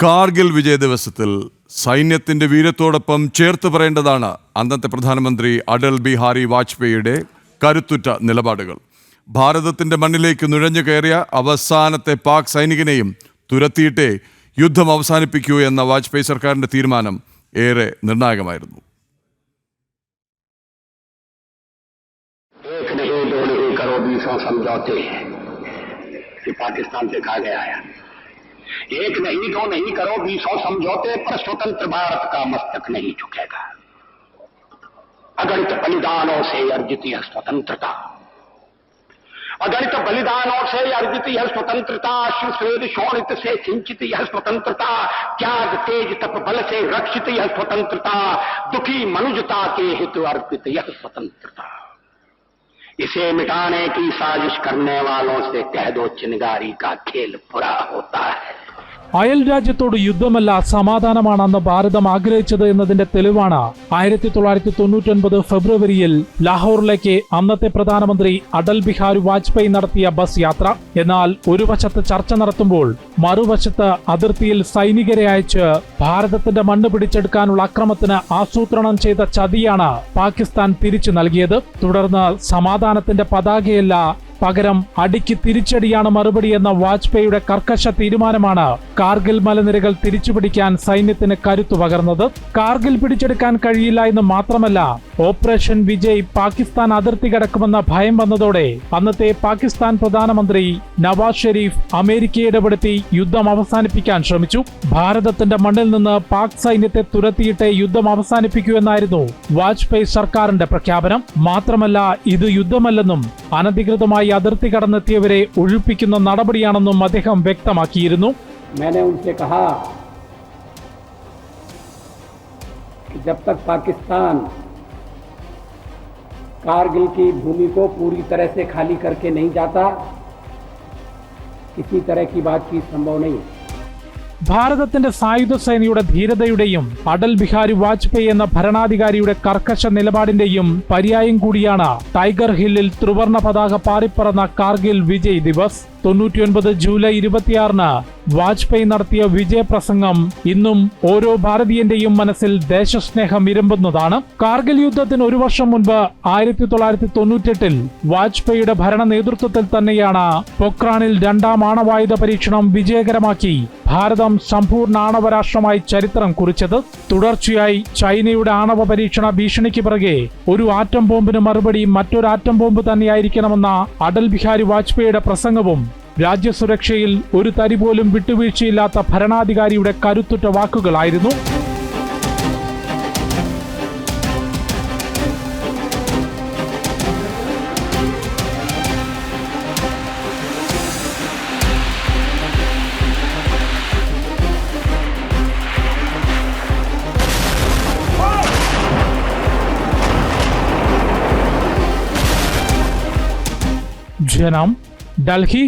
കാർഗിൽ വിജയ ദിവസത്തിൽ സൈന്യത്തിന്റെ വീരത്തോടൊപ്പം ചേർത്ത് പറയേണ്ടതാണ് അന്നത്തെ പ്രധാനമന്ത്രി അടൽ ബിഹാരി വാജ്പേയിയുടെ കരുത്തുറ്റ നിലപാടുകൾ ഭാരതത്തിന്റെ മണ്ണിലേക്ക് നുഴഞ്ഞു കയറിയ അവസാനത്തെ പാക് സൈനികനെയും തുരത്തിയിട്ടേ യുദ്ധം അവസാനിപ്പിക്കൂ എന്ന വാജ്പേയി സർക്കാരിന്റെ തീരുമാനം ഏറെ നിർണായകമായിരുന്നു एक नहीं दो नहीं करो बीसों समझौते ये पाकिस्तान से कहा गया है एक नहीं दो नहीं करो बीसों समझौते पर स्वतंत्र भारत का मस्तक नहीं झुकेगा। अगणित बलिदानों से अर्जित यह स्वतंत्रता। अगणित बलिदानों से अर्जित यह स्वतंत्रता अश्वश्वेद शोणित से सिंचित यह स्वतंत्रता, त्याग तेज तप बल से रक्षित यह स्वतंत्रता, दुखी मनुजता के हित अर्पित यह स्वतंत्रता। इसे मिटाने की साजिश करने वालों से कह दो चिनगारी का खेल बुरा होता है। അയൽ രാജ്യത്തോട് യുദ്ധമല്ല സമാധാനമാണ് അന്ന് ഭാരതം ആഗ്രഹിച്ചത് എന്നതിന്റെ തെളിവാണ് ആയിരത്തി തൊള്ളായിരത്തി തൊണ്ണൂറ്റൊൻപത് ഫെബ്രുവരിയിൽ ലാഹോറിലേക്ക് അന്നത്തെ പ്രധാനമന്ത്രി അടൽ ബിഹാരി വാജ്പേയി നടത്തിയ ബസ് യാത്ര. എന്നാൽ ഒരു വശത്ത് ചർച്ച നടത്തുമ്പോൾ മറുവശത്ത് അതിർത്തിയിൽ സൈനികരെ അയച്ച് ഭാരതത്തിന്റെ മണ്ണ് പിടിച്ചെടുക്കാനുള്ള അക്രമത്തിന് ആസൂത്രണം ചെയ്ത ചതിയാണ് പാകിസ്ഥാൻ തിരിച്ചു നൽകിയത്. തുടർന്ന് സമാധാനത്തിന്റെ പതാകയല്ല പകരം അടിക്ക് തിരിച്ചടിയാണ് മറുപടി എന്ന വാജ്പേയിയുടെ കർക്കശ തീരുമാനമാണ് കാർഗിൽ മലനിരകൾ തിരിച്ചുപിടിക്കാൻ സൈന്യത്തിന് കരുത്തു പകർന്നത്. കാർഗിൽ പിടിച്ചെടുക്കാൻ കഴിയില്ല എന്ന് മാത്രമല്ല ഓപ്പറേഷൻ വിജയ് പാകിസ്ഥാൻ അതിർത്തി കടക്കുമെന്ന ഭയം വന്നതോടെ അന്നത്തെ പാകിസ്ഥാൻ പ്രധാനമന്ത്രി നവാസ് ഷെരീഫ് അമേരിക്കയെ ഇടപെടുത്തി യുദ്ധം അവസാനിപ്പിക്കാൻ ശ്രമിച്ചു. ഭാരതത്തിന്റെ മണ്ണിൽ നിന്ന് പാക് സൈന്യത്തെ തുരത്തിയിട്ടേ യുദ്ധം അവസാനിപ്പിക്കൂ എന്നായിരുന്നു വാജ്പേയി സർക്കാരിന്റെ പ്രഖ്യാപനം. മാത്രമല്ല ഇത് യുദ്ധമല്ലെന്നും അനധികൃതമായി അതിർത്തി കടന്നെത്തിയവരെ ഒഴിപ്പിക്കുന്ന നടപടിയാണെന്നും അദ്ദേഹം വ്യക്തമാക്കിയിരുന്നു मैंने उनसे कहा कि जब तक पाकिस्तान कारगिल की भूमि को पूरी तरह से खाली करके नहीं जाता किसी तरह की बातचीत संभव नहीं है ഭാരതത്തിന്റെ സായുധ സേനയുടെ ധീരതയുടെയും അടൽ ബിഹാരി വാജ്പേയി എന്ന ഭരണാധികാരിയുടെ കർക്കശ നിലപാടിന്റെയും പര്യായം കൂടിയാണ് ടൈഗർ ഹില്ലിൽ ത്രിവർണ പതാക പാറിപ്പറന്ന കാർഗിൽ വിജയ് ദിവസ് തൊണ്ണൂറ്റിയൊൻപത് ജൂലൈ ഇരുപത്തിയാറിന് വാജ്പേയി നടത്തിയ വിജയപ്രസംഗം ഇന്നും ഓരോ ഭാരതീയന്റെയും മനസ്സിൽ ദേശസ്നേഹം ഇരമ്പുന്നതാണ് കാർഗിൽ യുദ്ധത്തിന് ഒരു വർഷം മുൻപ് ആയിരത്തി തൊള്ളായിരത്തി തൊണ്ണൂറ്റെട്ടിൽ വാജ്പേയിയുടെ ഭരണ നേതൃത്വത്തിൽ തന്നെയാണ് പൊക്രാനിൽ രണ്ടാം ആണവായുധ പരീക്ഷണം വിജയകരമാക്കി ഭാരതം സമ്പൂർണ ആണവരാഷ്ട്രമായി ചരിത്രം കുറിച്ചത്. തുടർച്ചയായി ചൈനയുടെ ആണവ പരീക്ഷണ ഭീഷണിക്ക് പിറകെ ഒരു ആറ്റം ബോംബിന് മറുപടി മറ്റൊരു ആറ്റം ബോംബ് തന്നെയായിരിക്കണമെന്ന അടൽ ബിഹാരി വാജ്പേയിയുടെ പ്രസംഗവും രാജ്യസുരക്ഷയിൽ ഒരു തരി പോലും വിട്ടുവീഴ്ചയില്ലാത്ത ഭരണാധികാരിയുടെ കരുത്തുറ്റ വാക്കുകളായിരുന്നു. ജനം ഡൽഹി